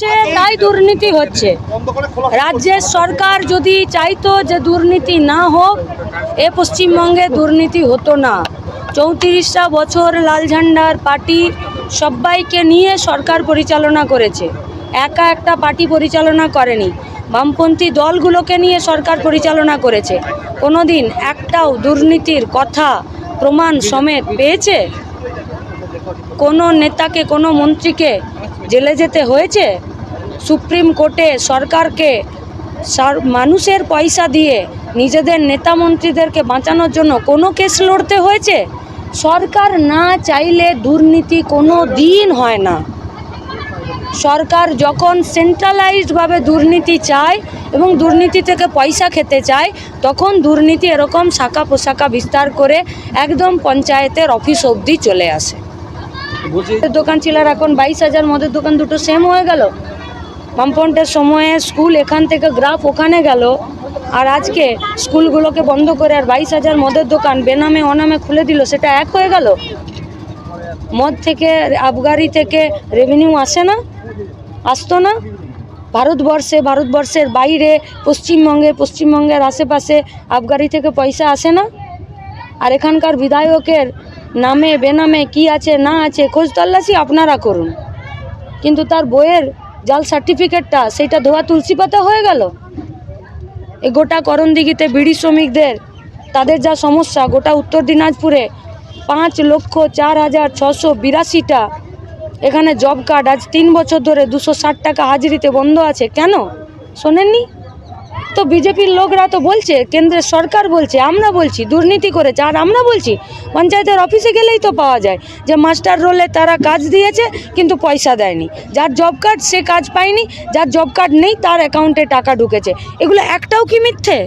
হচ্ছে, তাই দুর্নীতি হচ্ছে। রাজ্যের সরকার যদি চাইতো যে দুর্নীতি না হোক, এ পশ্চিমবঙ্গে দুর্নীতি হতো না। চৌত্রিশটা বছর লাল ঝান্ডার পার্টি সবাইকে নিয়ে সরকার পরিচালনা করেছে। একা একটা পার্টি পরিচালনা করেনি। বামপন্থী দলগুলোকে নিয়ে সরকার পরিচালনা করেছে। কোনোদিন একটাও দুর্নীতির কথা, প্রমাণ সমেত পেয়েছে? কোনো নেতাকে, কোনো মন্ত্রীকে জেলে যেতে হয়েছে, সুপ্রিম কোর্টে সরকারকে মানুষের পয়সা দিয়ে নিজেদের নেতা মন্ত্রীদেরকে বাঁচানোর জন্য কোনো কেস লড়তে হয়েছে? সরকার না চাইলে দুর্নীতি কোনো দিন হয় না। সরকার যখন সেন্ট্রালাইজডভাবে দুর্নীতি চায় এবং দুর্নীতি থেকে পয়সা খেতে চায়, তখন দুর্নীতি এরকম শাখা পোশাখা বিস্তার করে একদম পঞ্চায়েতের অফিস অবধি চলে আসে। দোকান ছিল এখন বাইশ হাজার, মদের দোকান দুটো সেম হয়ে গেল। কম্পাউন্ডের সময়ে স্কুল এখান থেকে গ্রাফ ওখানে গেল। আর আজকে স্কুলগুলোকে বন্ধ করে আর বাইশ হাজার মদের দোকান বেনামে অনামে খুলে দিল, সেটা এক হয়ে গেল। মদ থেকে, আবগারি থেকে রেভিনিউ আসে না, আসতো না। ভারতবর্ষে, ভারতবর্ষের বাইরে, পশ্চিমবঙ্গে, পশ্চিমবঙ্গের আশেপাশে আবগারি থেকে পয়সা আসে না। আর এখানকার বিধায়কের নামে, বেনামে কি আছে, না আছে, খোঁজ তল্লাশি আপনারা করুন। কিন্তু তার বইয়ের জাল সার্টিফিকেটটা সেটা ধোয়া তুলসী পাতা হয়ে গেল? এ গোটা করণদিঘিতে বিড়ি শ্রমিকদের, তাদের যা সমস্যা, গোটা উত্তর দিনাজপুরে পাঁচ লক্ষ চার হাজার ছশো বিরাশিটা। এখানে জব কার্ড আজ তিন বছর ধরে দুশো ষাট টাকা হাজিরিতে বন্ধ আছে। কেন? শোনেননি? তো বিজেপির লোকরা তো বলছে কেন্দ্রের সরকার বলছে আমরা বলছি দুর্নীতি করেছে আর আমরা বলছি পঞ্চায়েতের অফিসে গেলেই তো পাওয়া যায়। যে মাস্টার রোলে তারা কাজ দিয়েছে কিন্তু পয়সা দেয়নি। যার জব কার্ড সে কাজ পায়নি যার জব কার্ড নেই তার অ্যাকাউন্টে টাকা ঢুকেছে। এগুলো একটাও কি মিথ্যে?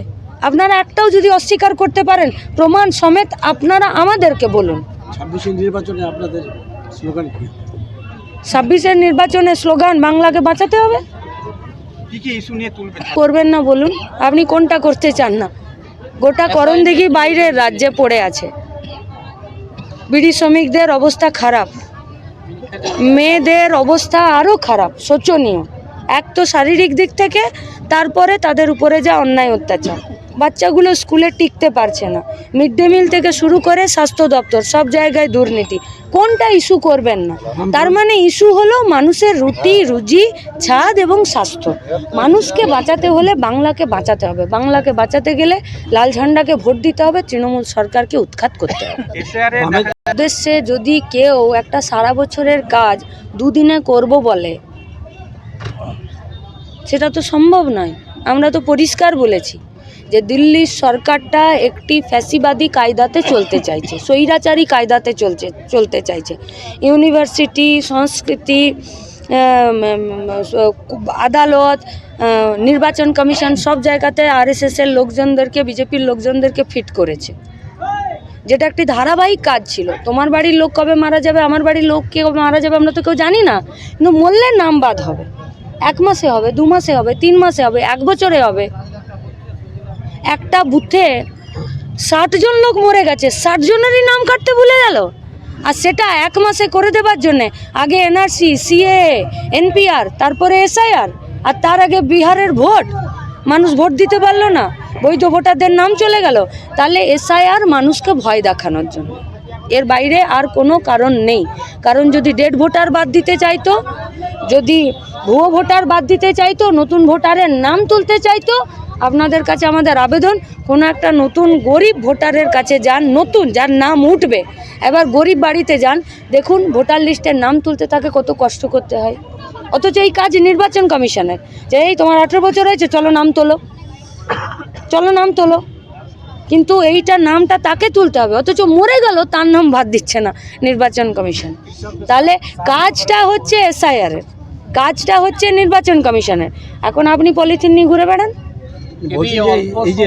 আপনারা একটাও যদি অস্বীকার করতে পারেন প্রমাণ সমেত আপনারা আমাদেরকে বলুন। ছাব্বিশে নির্বাচনে আপনাদের স্লোগান কি? ছাব্বিশের নির্বাচনে স্লোগান বাংলাকে বাঁচাতে হবে কি কি ইস্যু নিয়ে তুলবেন করবেন না বলুন। আপনি কোনটা করতে চান না? গোটা করণ দেখি বাইরের রাজ্যে পড়ে আছে। বিড়ি শ্রমিকদের অবস্থা খারাপ। মেয়েদের অবস্থা আরও খারাপ। শোচনীয়। এক তো শারীরিক দিক থেকে তারপরে তাদের উপরে যা অন্যায় অত্যাচার। বাচ্চাগুলো স্কুলে টিকতে পারছে না। মিড ডে মিল থেকে শুরু করে স্বাস্থ্য দপ্তর, সব জায়গায় দুর্নীতি। কোনটা ইস্যু করবেন না। তার মানে ইস্যু হলো মানুষের রুটি, রুজি, ছাদ এবং স্বাস্থ্য। মানুষকে বাঁচাতে হলে বাংলাকে বাঁচাতে হবে। বাংলাকে বাঁচাতে গেলে লাল ঝান্ডাকে ভোট দিতে হবে, তৃণমূল সরকারকে উৎখাত করতে হবে। উদ্দেশ্যে যদি কেউ একটা সারা বছরের কাজ দুদিনে করব বলে, সেটা তো সম্ভব নয়। আমরা তো পরিষ্কার বলেছি। যে দিল্লির সরকারটা একটি ফ্যাসিবাদী কায়দাতে চলতে চাইছে, স্বৈরাচারী কায়দাতে চলছে, চলতে চাইছে। ইউনিভার্সিটি, সংস্কৃতি আদালত নির্বাচন কমিশন সব জায়গাতে আরএসএসের লোকজনদেরকে, বিজেপির লোকজনদেরকে ফিট করেছে। যেটা একটি ধারাবাহিক কাজ ছিল। তোমার বাড়ির লোক কবে মারা যাবে, আমার বাড়ির লোক কে মারা যাবে, আমরা তো কেউ জানি না। কিন্তু মরলে নাম বাদ হবে। এক মাসে হবে, দু মাসে হবে, তিন মাসে হবে, এক বছরে হবে। একটা বুথে ষাট জন লোক মরে গেছে। ষাট জনেরই নাম কাটতে ভুলে গেল। আর সেটা এক মাসে করে দেবার জন্যে। আগে এনআরসি সিএ এনপিআর তারপরে এসআইআর আর তার আগে বিহারের ভোট। মানুষ ভোট দিতে পারল না। বৈধ ভোটারদের নাম চলে গেল। তাহলে এসআইআর মানুষকে ভয় দেখানোর জন্য। এর বাইরে আর কোনো কারণ নেই। কারণ যদি ডেড ভোটার বাদ দিতে চাইতো, যদি ভুয়ো ভোটার বাদ দিতে চাইতো, নতুন ভোটারের নাম তুলতে চাইতো আপনাদের কাছে আমাদের আবেদন, কোনো একটা নতুন গরিব ভোটারের কাছে যান, নতুন, যার নাম উঠবে। এবার গরিব বাড়িতে যান, দেখুন ভোটার লিস্টের নাম তুলতে তাকে কত কষ্ট করতে হয়। অথচ এই কাজ নির্বাচন কমিশনের। যে এই তোমার আঠেরো বছর হয়েছে, চলো নাম তোলো। চলো নাম তোলো। কিন্তু এইটা নামটা তাকে তুলতে হবে, অথচ মরে গেল, তার নাম বাদ দিচ্ছে না নির্বাচন কমিশন। তাহলে কাজটা হচ্ছে এসআইআরের কাজটা হচ্ছে নির্বাচন কমিশনের। এখন আপনি পলিথিন নিয়ে ঘুরে বেড়ান। বলছি এই যে